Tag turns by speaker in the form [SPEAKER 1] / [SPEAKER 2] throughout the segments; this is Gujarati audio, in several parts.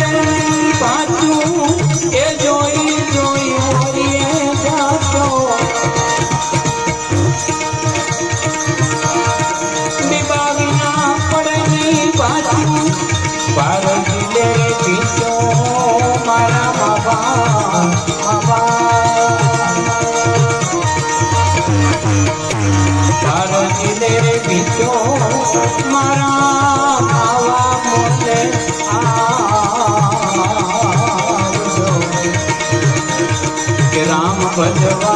[SPEAKER 1] தங்க 안녕 하.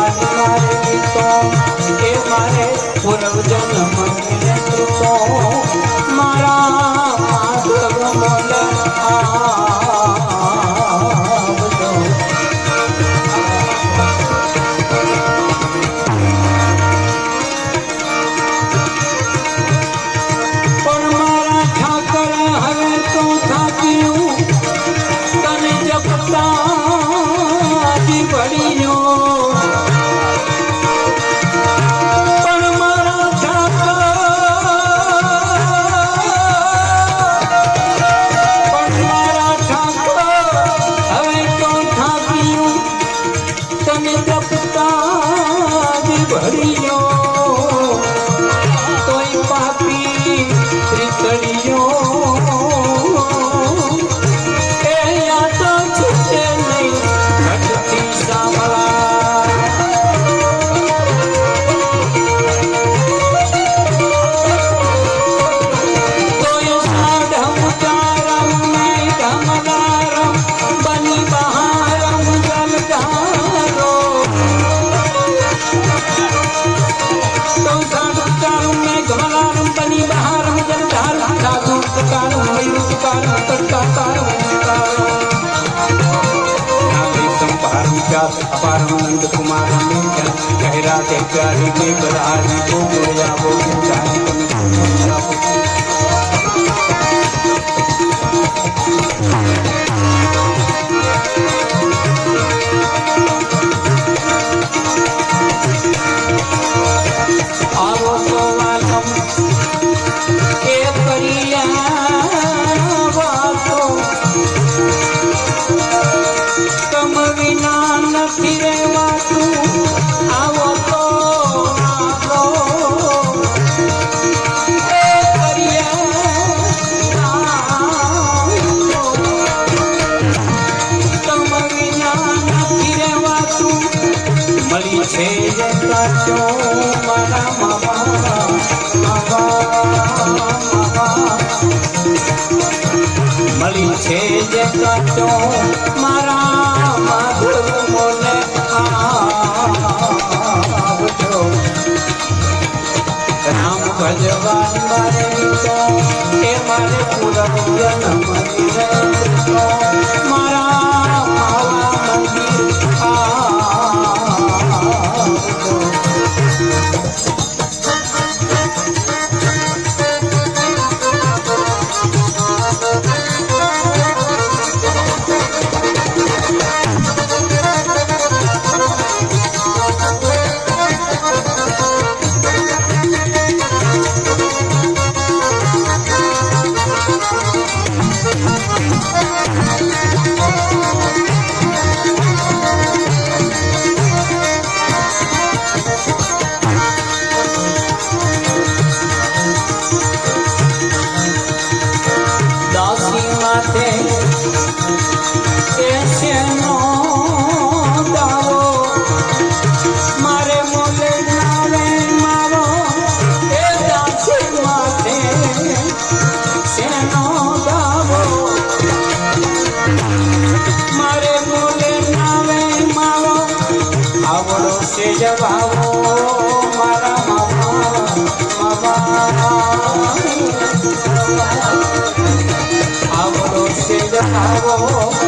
[SPEAKER 1] વિકાસ અપારાનંદ કુમાર ગહેરા કે પ્યારી કે બધારી કો ગુરુ આવો જાણી તમે. ध्येयकाचो મળી છે જે કાચો મારા મધુર મોને રામ ભજવાન મારે તો એ મારે પૂરવ જન્મ છે જવાવો મારા મામા આવડો છે જવાવો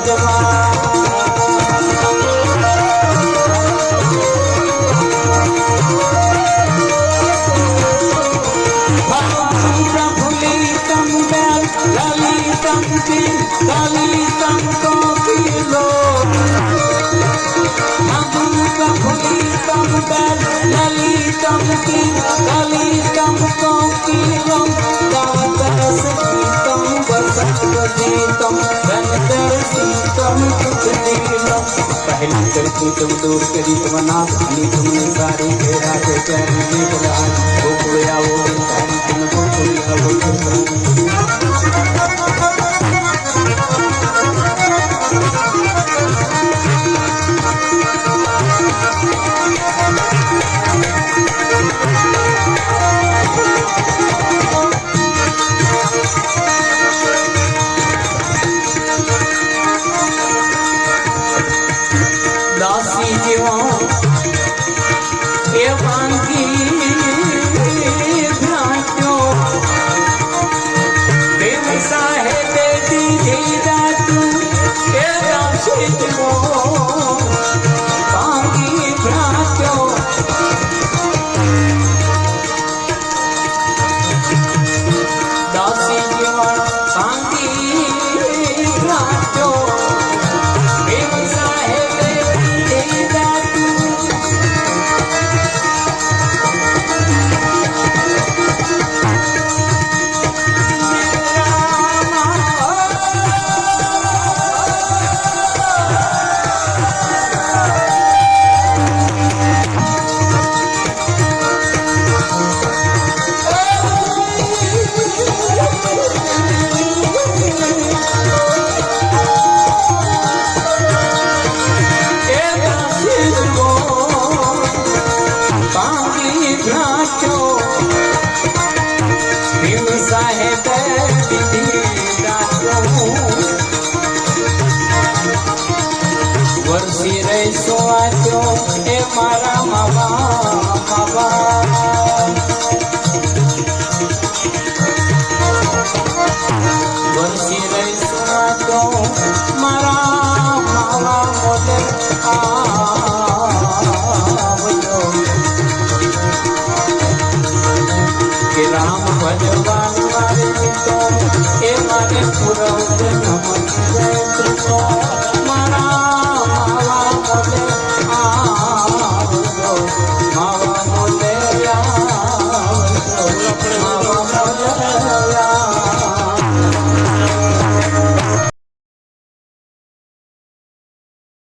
[SPEAKER 1] भगवान હેલી કરતી તું દૂર કરી તમના અને તમને સારી ફેરા કે ચારી બોલા ગોકુળ્યા ઓ તારી તમ ગોકુળ્યા ઓ しいも વીરય સોવાત્યો એ મારા મામા મામા.